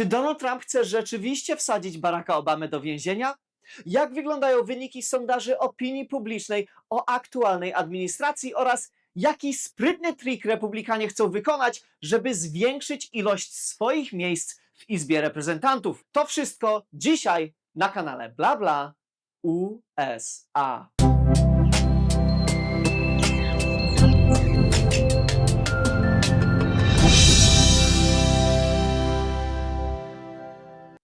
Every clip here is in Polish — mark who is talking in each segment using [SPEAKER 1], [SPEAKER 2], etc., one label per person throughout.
[SPEAKER 1] Czy Donald Trump chce rzeczywiście wsadzić Baracka Obamę do więzienia? Jak wyglądają wyniki sondaży opinii publicznej o aktualnej administracji oraz jaki sprytny trik republikanie chcą wykonać, żeby zwiększyć ilość swoich miejsc w Izbie Reprezentantów? To wszystko dzisiaj na kanale Bla Bla USA.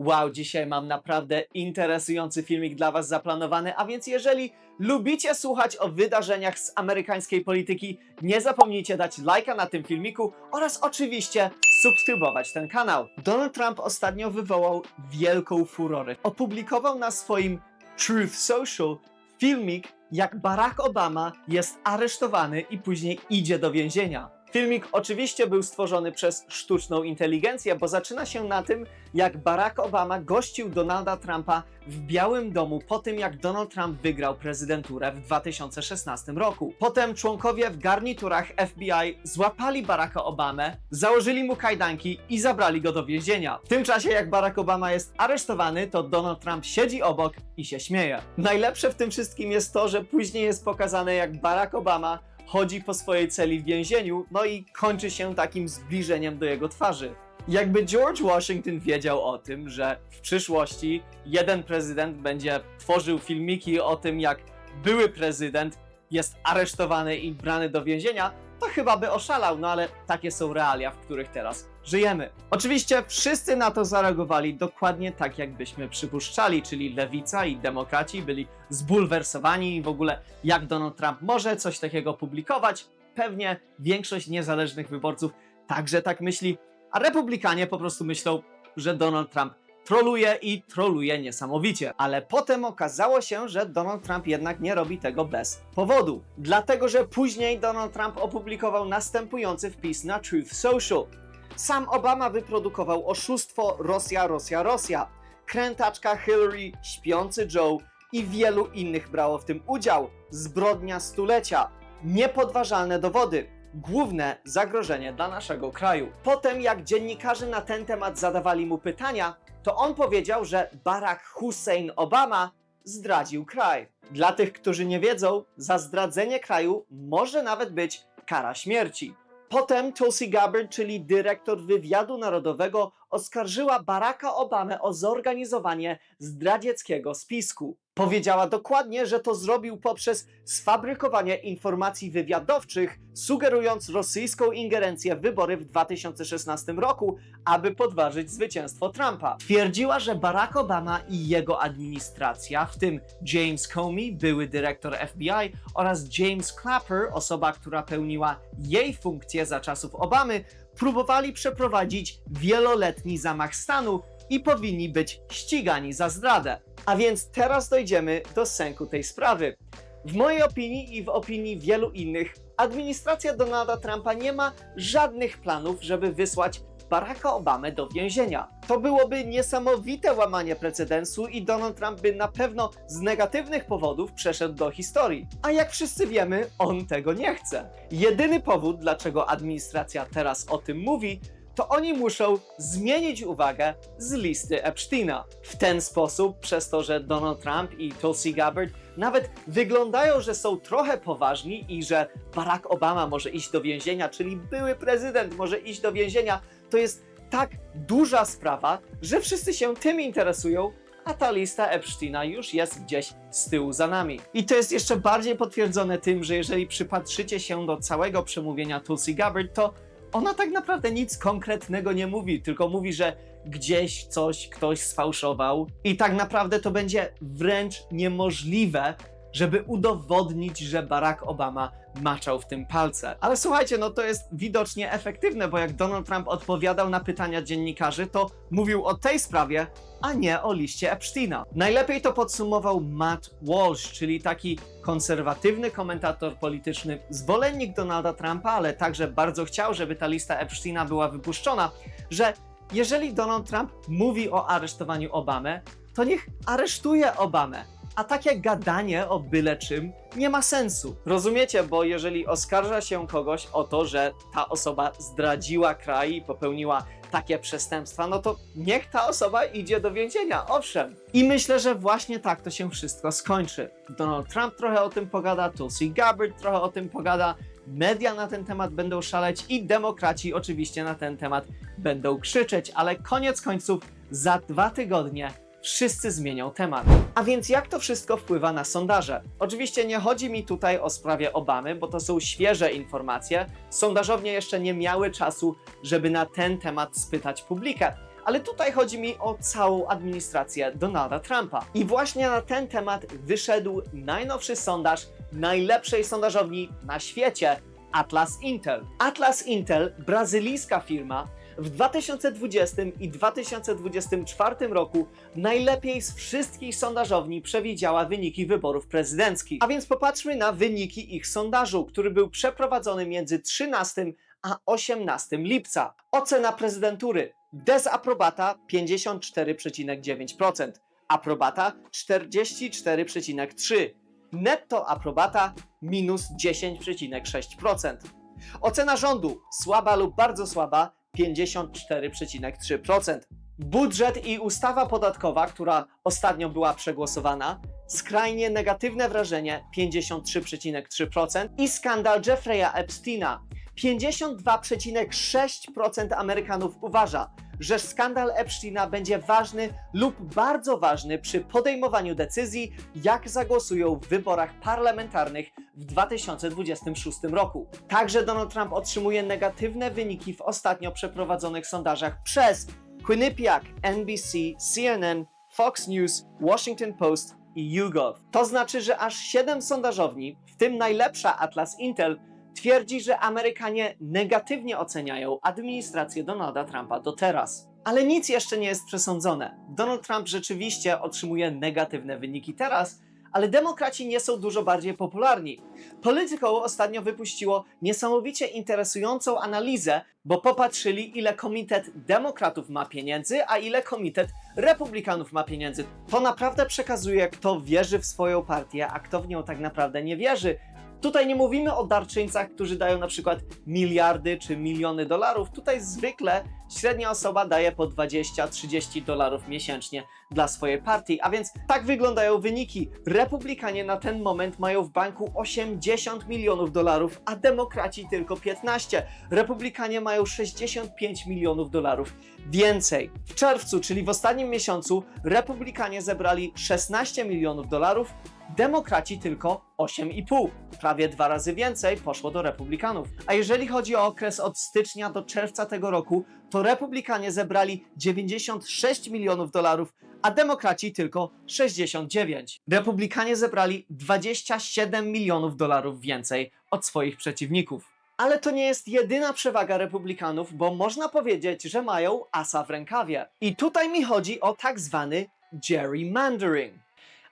[SPEAKER 1] Wow, dzisiaj mam naprawdę interesujący filmik dla Was zaplanowany, a więc jeżeli lubicie słuchać o wydarzeniach z amerykańskiej polityki, nie zapomnijcie dać lajka na tym filmiku oraz oczywiście subskrybować ten kanał. Donald Trump ostatnio wywołał wielką furorę. Opublikował na swoim Truth Social filmik, jak Barack Obama jest aresztowany i później idzie do więzienia. Filmik oczywiście był stworzony przez sztuczną inteligencję, bo zaczyna się na tym, jak Barack Obama gościł Donalda Trumpa w Białym Domu po tym, jak Donald Trump wygrał prezydenturę w 2016 roku. Potem członkowie w garniturach FBI złapali Baracka Obamę, założyli mu kajdanki i zabrali go do więzienia. W tym czasie, jak Barack Obama jest aresztowany, to Donald Trump siedzi obok i się śmieje. Najlepsze w tym wszystkim jest to, że później jest pokazane, jak Barack Obama chodzi po swojej celi w więzieniu, no i kończy się takim zbliżeniem do jego twarzy. Jakby George Washington wiedział o tym, że w przyszłości jeden prezydent będzie tworzył filmiki o tym, jak były prezydent jest aresztowany i brany do więzienia, to chyba by oszalał, no ale takie są realia, w których teraz żyjemy. Oczywiście wszyscy na to zareagowali dokładnie tak, jakbyśmy przypuszczali, czyli lewica i demokraci byli zbulwersowani i w ogóle jak Donald Trump może coś takiego publikować. Pewnie większość niezależnych wyborców także tak myśli, a republikanie po prostu myślą, że Donald Trump troluje i troluje niesamowicie. Ale potem okazało się, że Donald Trump jednak nie robi tego bez powodu. Dlatego, że później Donald Trump opublikował następujący wpis na Truth Social. Sam Obama wyprodukował oszustwo Rosja, Rosja, Rosja. Krętaczka Hillary, śpiący Joe i wielu innych brało w tym udział. Zbrodnia stulecia. Niepodważalne dowody. Główne zagrożenie dla naszego kraju. Potem, jak dziennikarze na ten temat zadawali mu pytania, to on powiedział, że Barack Hussein Obama zdradził kraj. Dla tych, którzy nie wiedzą, za zdradzenie kraju może nawet być kara śmierci. Potem Tulsi Gabbard, czyli dyrektor wywiadu narodowego, oskarżyła Baracka Obamę o zorganizowanie zdradzieckiego spisku. Powiedziała dokładnie, że to zrobił poprzez sfabrykowanie informacji wywiadowczych, sugerując rosyjską ingerencję w wybory w 2016 roku, aby podważyć zwycięstwo Trumpa. Twierdziła, że Barack Obama i jego administracja, w tym James Comey, były dyrektor FBI, oraz James Clapper, osoba, która pełniła jej funkcję za czasów Obamy, próbowali przeprowadzić wieloletni zamach stanu i powinni być ścigani za zdradę. A więc teraz dojdziemy do sęku tej sprawy. W mojej opinii i w opinii wielu innych, administracja Donalda Trumpa nie ma żadnych planów, żeby wysłać Baracka Obamę do więzienia. To byłoby niesamowite łamanie precedensu i Donald Trump by na pewno z negatywnych powodów przeszedł do historii. A jak wszyscy wiemy, on tego nie chce. Jedyny powód, dlaczego administracja teraz o tym mówi, to oni muszą zmienić uwagę z listy Epsteina. W ten sposób, przez to, że Donald Trump i Tulsi Gabbard nawet wyglądają, że są trochę poważni i że Barack Obama może iść do więzienia, czyli były prezydent może iść do więzienia, to jest tak duża sprawa, że wszyscy się tym interesują, a ta lista Epsteina już jest gdzieś z tyłu za nami. I to jest jeszcze bardziej potwierdzone tym, że jeżeli przypatrzycie się do całego przemówienia Tulsi Gabbard, to ona tak naprawdę nic konkretnego nie mówi, tylko mówi, że gdzieś coś ktoś sfałszował i tak naprawdę to będzie wręcz niemożliwe, żeby udowodnić, że Barack Obama maczał w tym palce. Ale słuchajcie, no to jest widocznie efektywne, bo jak Donald Trump odpowiadał na pytania dziennikarzy, to mówił o tej sprawie, a nie o liście Epsteina. Najlepiej to podsumował Matt Walsh, czyli taki konserwatywny komentator polityczny, zwolennik Donalda Trumpa, ale także bardzo chciał, żeby ta lista Epsteina była wypuszczona, że jeżeli Donald Trump mówi o aresztowaniu Obamy, to niech aresztuje Obamę. A takie gadanie o byle czym nie ma sensu. Rozumiecie, bo jeżeli oskarża się kogoś o to, że ta osoba zdradziła kraj i popełniła takie przestępstwa, no to niech ta osoba idzie do więzienia, owszem. I myślę, że właśnie tak to się wszystko skończy. Donald Trump trochę o tym pogada, Tulsi Gabbard trochę o tym pogada, media na ten temat będą szaleć i demokraci oczywiście na ten temat będą krzyczeć, ale koniec końców za dwa tygodnie wszyscy zmienią temat. A więc jak to wszystko wpływa na sondaże? Oczywiście nie chodzi mi tutaj o sprawie Obamy, bo to są świeże informacje. Sondażownie jeszcze nie miały czasu, żeby na ten temat spytać publikę. Ale tutaj chodzi mi o całą administrację Donalda Trumpa. I właśnie na ten temat wyszedł najnowszy sondaż najlepszej sondażowni na świecie Atlas Intel. Atlas Intel, brazylijska firma, w 2020 i 2024 roku najlepiej z wszystkich sondażowni przewidziała wyniki wyborów prezydenckich. A więc popatrzmy na wyniki ich sondażu, który był przeprowadzony między 13 a 18 lipca. Ocena prezydentury: dezaprobata 54,9%, aprobata 44,3%, netto aprobata minus 10,6%. Ocena rządu słaba lub bardzo słaba 54,3%. Budżet i ustawa podatkowa, która ostatnio była przegłosowana, skrajnie negatywne wrażenie 53,3% i skandal Jeffrey'a Epsteina. 52,6% Amerykanów uważa, że skandal Epsteina będzie ważny lub bardzo ważny przy podejmowaniu decyzji, jak zagłosują w wyborach parlamentarnych w 2026 roku. Także Donald Trump otrzymuje negatywne wyniki w ostatnio przeprowadzonych sondażach przez Quinnipiac, NBC, CNN, Fox News, Washington Post i YouGov. To znaczy, że aż 7 sondażowni, w tym najlepsza Atlas Intel, twierdzi, że Amerykanie negatywnie oceniają administrację Donalda Trumpa do teraz. Ale nic jeszcze nie jest przesądzone. Donald Trump rzeczywiście otrzymuje negatywne wyniki teraz, ale demokraci nie są dużo bardziej popularni. Politico ostatnio wypuściło niesamowicie interesującą analizę, bo popatrzyli, ile komitet demokratów ma pieniędzy, a ile komitet republikanów ma pieniędzy. To naprawdę przekazuje, kto wierzy w swoją partię, a kto w nią tak naprawdę nie wierzy. Tutaj nie mówimy o darczyńcach, którzy dają na przykład miliardy czy miliony dolarów. Tutaj zwykle średnia osoba daje po 20-30 dolarów miesięcznie dla swojej partii. A więc tak wyglądają wyniki. Republikanie na ten moment mają w banku 80 milionów dolarów, a demokraci tylko 15. Republikanie mają 65 milionów dolarów więcej. W czerwcu, czyli w ostatnim miesiącu, republikanie zebrali 16 milionów dolarów, demokraci tylko 8,5. Prawie dwa razy więcej poszło do republikanów. A jeżeli chodzi o okres od stycznia do czerwca tego roku, to republikanie zebrali 96 milionów dolarów, a demokraci tylko 69. Republikanie zebrali 27 milionów dolarów więcej od swoich przeciwników. Ale to nie jest jedyna przewaga republikanów, bo można powiedzieć, że mają asa w rękawie. I tutaj mi chodzi o tak zwany gerrymandering.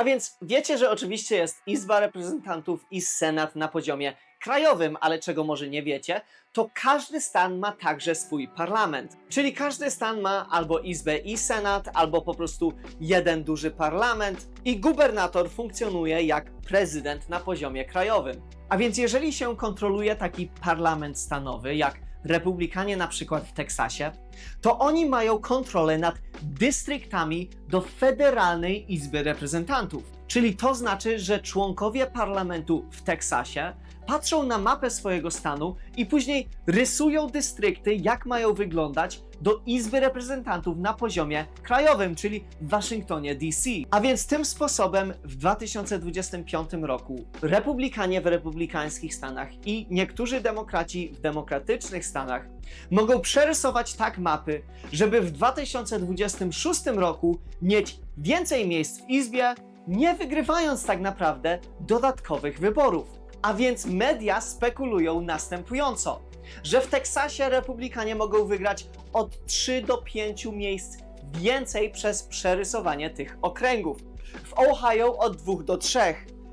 [SPEAKER 1] A więc wiecie, że oczywiście jest Izba Reprezentantów i Senat na poziomie krajowym, ale czego może nie wiecie, to każdy stan ma także swój parlament. Czyli każdy stan ma albo Izbę i Senat, albo po prostu jeden duży parlament i gubernator funkcjonuje jak prezydent na poziomie krajowym. A więc jeżeli się kontroluje taki parlament stanowy, jak republikanie na przykład w Teksasie, to oni mają kontrolę nad dystryktami do Federalnej Izby Reprezentantów. Czyli to znaczy, że członkowie parlamentu w Teksasie patrzą na mapę swojego stanu i później rysują dystrykty, jak mają wyglądać do Izby Reprezentantów na poziomie krajowym, czyli w Waszyngtonie DC. A więc tym sposobem w 2025 roku republikanie w republikańskich stanach i niektórzy demokraci w demokratycznych stanach mogą przerysować tak mapy, żeby w 2026 roku mieć więcej miejsc w Izbie, nie wygrywając tak naprawdę dodatkowych wyborów. A więc media spekulują następująco, że w Teksasie republikanie mogą wygrać od 3 do 5 miejsc więcej przez przerysowanie tych okręgów. W Ohio od 2 do 3,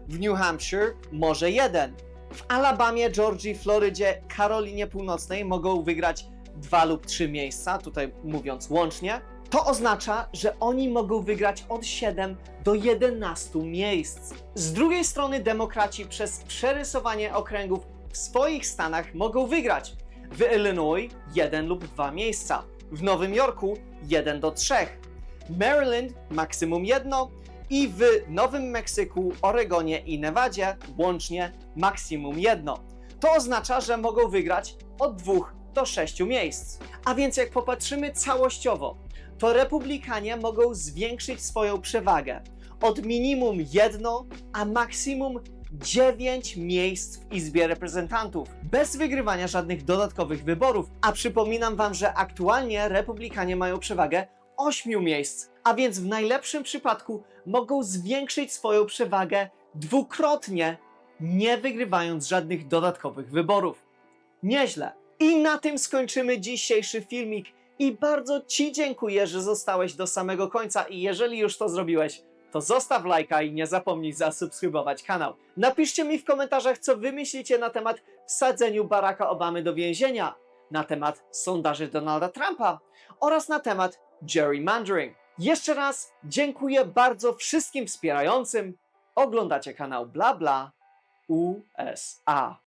[SPEAKER 1] w New Hampshire może 1. W Alabamie, Georgii, Florydzie, Karolinie Północnej mogą wygrać 2 lub 3 miejsca, tutaj mówiąc łącznie. To oznacza, że oni mogą wygrać od 7 do 11 miejsc. Z drugiej strony demokraci przez przerysowanie okręgów w swoich stanach mogą wygrać. W Illinois 1 lub 2 miejsca, w Nowym Jorku 1 do 3, Maryland maksimum 1 i w Nowym Meksyku, Oregonie i Nevadzie łącznie maksimum 1. To oznacza, że mogą wygrać od 2 do 6 miejsc. A więc jak popatrzymy całościowo, to republikanie mogą zwiększyć swoją przewagę od minimum 1, a maksimum 9 miejsc w Izbie Reprezentantów, bez wygrywania żadnych dodatkowych wyborów. A przypominam Wam, że aktualnie republikanie mają przewagę 8 miejsc, a więc w najlepszym przypadku mogą zwiększyć swoją przewagę dwukrotnie, nie wygrywając żadnych dodatkowych wyborów. Nieźle. I na tym skończymy dzisiejszy filmik. I bardzo Ci dziękuję, że zostałeś do samego końca. I jeżeli już to zrobiłeś, to zostaw lajka i nie zapomnij zasubskrybować kanał. Napiszcie mi w komentarzach, co wy myślicie na temat wsadzeniu Baracka Obamy do więzienia, na temat sondaży Donalda Trumpa oraz na temat gerrymandering. Jeszcze raz dziękuję bardzo wszystkim wspierającym. Oglądacie kanał Bla Bla USA.